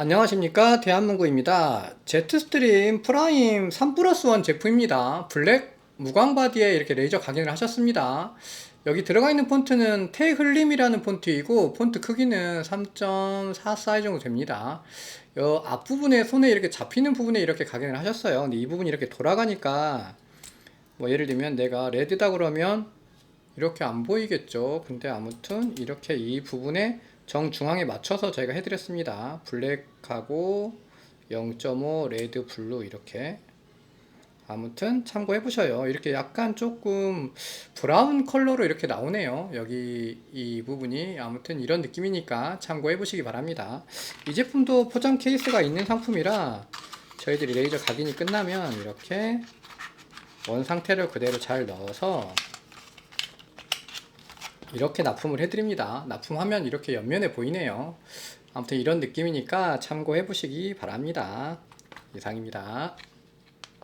안녕하십니까? 대한문구입니다. 제트스트림 프라임 3 플러스 1 제품입니다. 블랙 무광 바디에 이렇게 레이저 각인을 하셨습니다. 여기 들어가 있는 폰트는 테흘림이라는 폰트이고 폰트 크기는 3.4 사이즈 정도 됩니다. 요 앞부분에 손에 이렇게 잡히는 부분에 이렇게 각인을 하셨어요. 근데 이 부분이 이렇게 돌아가니까 뭐 예를 들면 내가 레드다 그러면 이렇게 안 보이겠죠. 근데 아무튼 이렇게 이 부분에 정중앙에 맞춰서 저희가 해드렸습니다. 블랙하고 0.5 레드 블루 이렇게 아무튼 참고해 보셔요. 이렇게 약간 조금 브라운 컬러로 이렇게 나오네요. 여기 이 부분이 아무튼 이런 느낌이니까 참고해 보시기 바랍니다. 이 제품도 포장 케이스가 있는 상품이라 저희들이 레이저 각인이 끝나면 이렇게 원 상태를 그대로 잘 넣어서 이렇게 납품을 해드립니다. 납품하면 이렇게 옆면에 보이네요. 아무튼 이런 느낌이니까 참고해 보시기 바랍니다. 이상입니다.